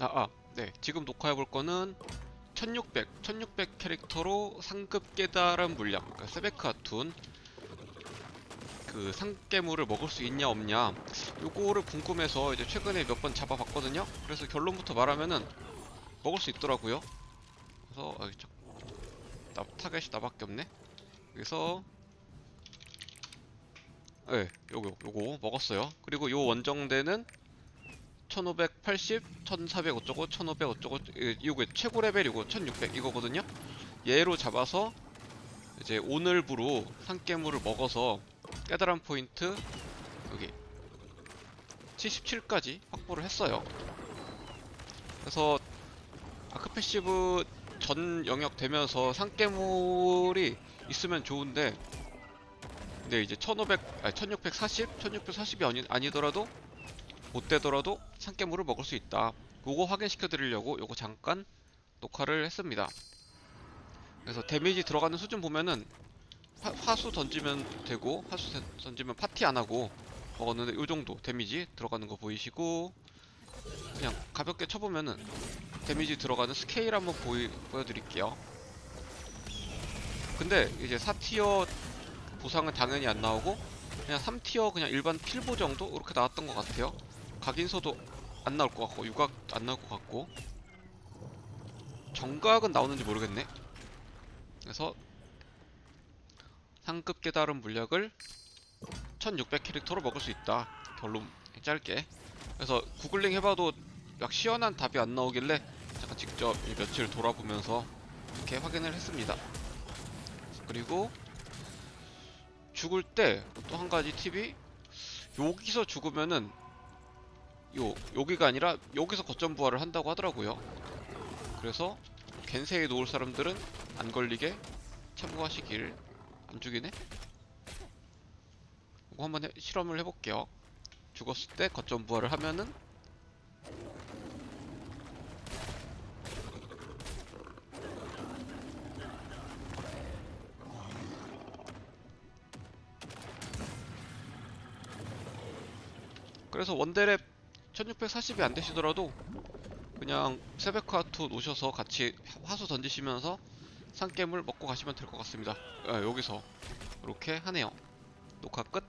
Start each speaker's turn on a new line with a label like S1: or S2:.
S1: 아, 아, 네. 지금 녹화해 볼 거는 1600, 1600 캐릭터로 상급 깨달은 물량, 그러니까 세베크 아툰 그 상깨물을 먹을 수 있냐 없냐 요거를 궁금해서 이제 최근에 몇 번 잡아봤거든요. 그래서 결론부터 말하면은 먹을 수 있더라고요. 그래서 아, 저, 나 타겟이 나밖에 없네. 그래서 네, 요거 요거 먹었어요. 그리고 요 원정대는 1580, 1400 어쩌고, 1500 어쩌고, 이- 이거 최고 레벨이고 1600 이거거든요. 얘로 잡아서 이제 오늘부로 상깨물을 먹어서 깨달은 포인트 여기 77까지 확보를 했어요. 그래서 아크 패시브 전 영역 되면서 상깨물이 있으면 좋은데 근데 이제 1500, 아니 1640, 1640이 아니, 아니더라도 못 되더라도 상깨물을 먹을 수 있다. 그거 확인시켜 드리려고 요거 잠깐 녹화를 했습니다. 그래서 데미지 들어가는 수준 보면은 화, 화수 던지면 되고 화수 던- 던지면 파티 안 하고 먹었는데 요 정도 데미지 들어가는 거 보이시고 그냥 가볍게 쳐보면은 데미지 들어가는 스케일 한번 보이, 보여드릴게요. 근데 이제 4티어 보상은 당연히 안 나오고 그냥 3티어 그냥 일반 필보 정도 이렇게 나왔던 것 같아요. 각인서도 안 나올 것 같고 유각 안 나올 것 같고 정각은 나오는지 모르겠네. 그래서 상급 깨달은 물약을 1600 캐릭터로 먹을 수 있다. 결론 짧게. 그래서 구글링 해봐도 막 시원한 답이 안 나오길래 잠깐 직접 이 며칠 돌아보면서 이렇게 확인을 했습니다. 그리고 죽을 때 또 한 가지 팁이 여기서 죽으면은 요 여기가 아니라 여기서 거점 부활을 한다고 하더라고요. 그래서 겐세에 놓을 사람들은 안 걸리게 참고하시길 안 죽이네? 이거 한번 해- 실험을 해볼게요. 죽었을 때 거점 부활을 하면은 그래서 원대랩 1640이 안 되시더라도 그냥 세베카투 놓으셔서 같이 화수 던지시면서 상겜을 먹고 가시면 될 것 같습니다. 아, 여기서 이렇게 하네요. 녹화 끝.